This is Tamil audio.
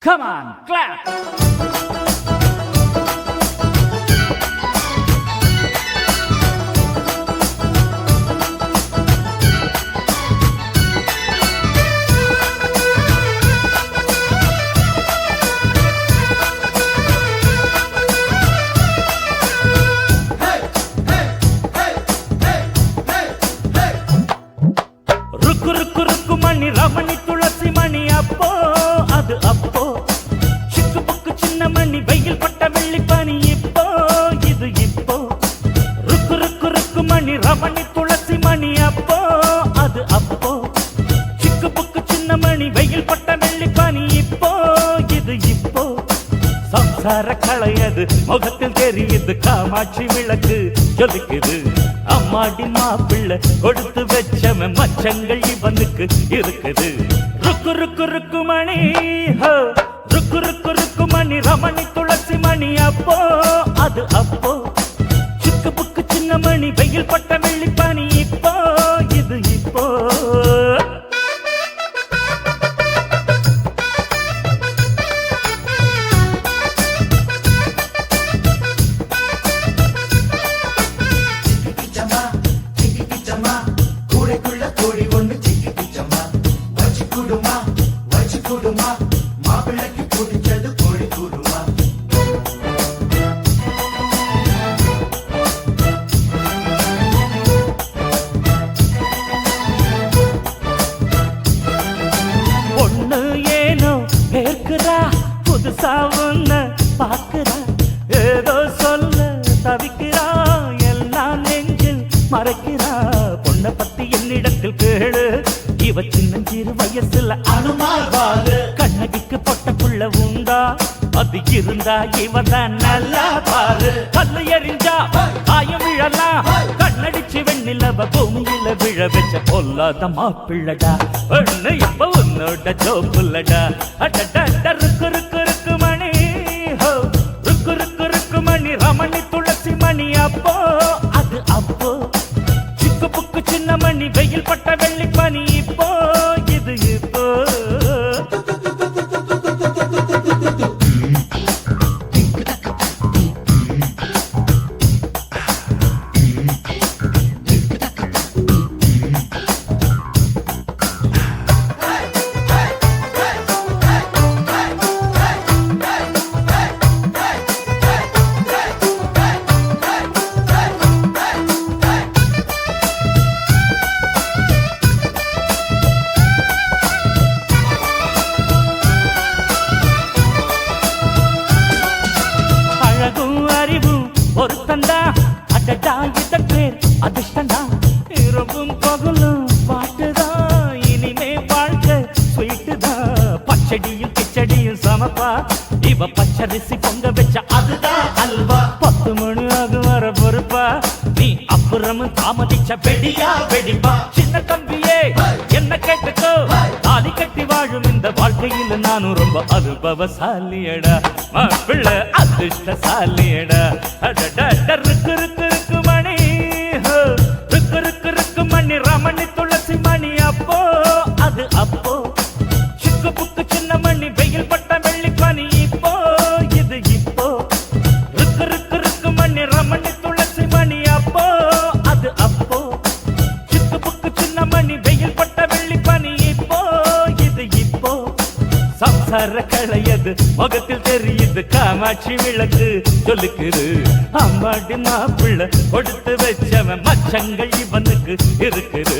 Come on, clap! வெயில் பட்ட வெள்ளி பனி இப்போ இது இப்போ. ருக்கு ருக்கு ருக்கு மணி ரமணி துளசி மணி அப்போ அது அப்போ. சிக்கு புக்கு சின்ன மணி வெயில் பட்ட வெள்ளி பனி இப்போ இது இப்போ. சம்சார களையது முகத்தில் தெரியுது காமாட்சி விளக்கு ஜொலிக்குது. அம்மாடி மாப்பிள்ளை கொடுத்து வச்சவன் மச்சங்கள் இவனுக்கு இருக்குது. ருக்கு ருக்கு ருக்கு மணி ஹோ. ருக்கு ருக்கு ருக்கு மணி ரமணி துளசி மணி அப்போ அது அப்போ. சிக்கு புக்கு சின்ன மணி வெயில் பட்ட மாப்பிள்ளைக்கு கோழி ஏனோ புதுசா ஏதோ சொல்ல தவிக்கிறா எல்லாம் நெஞ்சில் மறைக்கிறா பொண்ணை பத்தி என்னிடத்தில் கேளு. இவ சின்னஞ்சிறு வயசுல அனுமார் கண்ணகிக்கு பொட்ட புள்ள உண்டா? அது இருந்தா இவதான் நல்லா பாரு. கல்லு எறிஞ்சா காயம் விழலாம் கண்ணடிச்சு வெண்ணிலவ பூமியில விழ வச்ச பொல்லாத மாப்பிள்ளடா ஒண்ணு இப்ப உன்னோட ஜோப்புல்லடா அடடா அறிவும் ஒருத்தந்தா அடடா இதற்கு அதிர்ஷ்டந்தா. இரவும் பகலும் பாட்டுதான் இனிமே வாழ்க்கை ஸ்வீட்டுதான் பச்சடியும் கிச்சடியும் சமப்பா இவ பச்சரிசி பொங்க வச்ச அதுதான் அல்வா. பத்து மணி ஆகும் வர பொறுப்பா. நீ அப்புறமும் தாமதிச்ச வெடியா வெடிப்பா. சின்ன தம்பி இந்த வாழ்க்கையில் நானும் ரொம்ப அனுபவசாலியடா. மாப்பிள்ள அதிர்ஷ்டசாலியடா. வர களையது. முகத்தில் தெரியுது காமாட்சி விளக்கு சொல்லுக்குது அம்மாடி மாப்பிள்ள கொடுத்து வச்சவன் மச்சங்கள் இவனுக்கு இருக்குது.